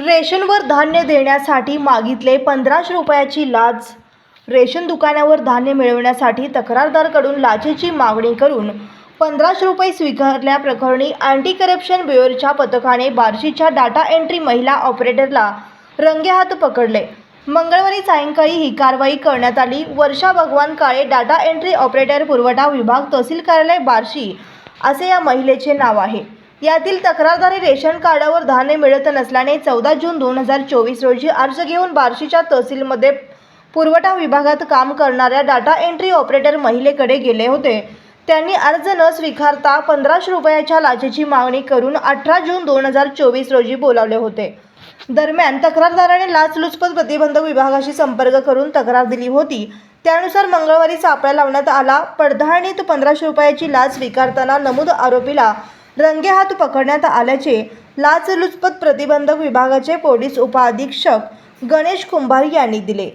रेशनवर धान्य देण्यासाठी मागितले पंधराशे रुपयाची लाच. रेशन दुकानावर धान्य मिळवण्यासाठी तक्रारदारकडून लाचेची मागणी करून पंधराशे रुपये स्वीकारल्याप्रकरणी अँटी करप्शन ब्युरोच्या पथकाने बार्शीच्या डाटा एंट्री महिला ऑपरेटरला रंगेहात पकडले. मंगळवारी सायंकाळी ही कारवाई करण्यात आली. वर्षा भगवान काळे डाटा एंट्री ऑपरेटर पुरवठा विभाग तहसील कार्यालय बार्शी असे या महिलेचे नाव आहे. यातील तक्रारदारी रेशन कार्डावर धान्य मिळत नसल्याने चौदा जून दोन हजार चोवीस रोजी अर्ज घेऊन बार्शीच्या तहसीलमध्ये पुरवठा विभागात काम करणाऱ्या डाटा एंट्री ऑपरेटर महिलेकडे गेले होते. त्यांनी अर्ज न स्वीकारता पंधराशे रुपयाच्या लाचेची मागणी करून अठरा जून दोन हजार चोवीस रोजी बोलावले होते. दरम्यान तक्रारदाराने लाचलुचपत प्रतिबंधक विभागाशी संपर्क करून तक्रार दिली होती. त्यानुसार मंगळवारी सापळा लावण्यात आला. पडताळणीत पंधराशे रुपयाची लाच स्वीकारताना नमूद आरोपीला रंगेहात पकडण्यात आल्याचे लाचलुचपत प्रतिबंधक विभागाचे पोलीस उपअधीक्षक गणेश कुंभार यांनी दिले.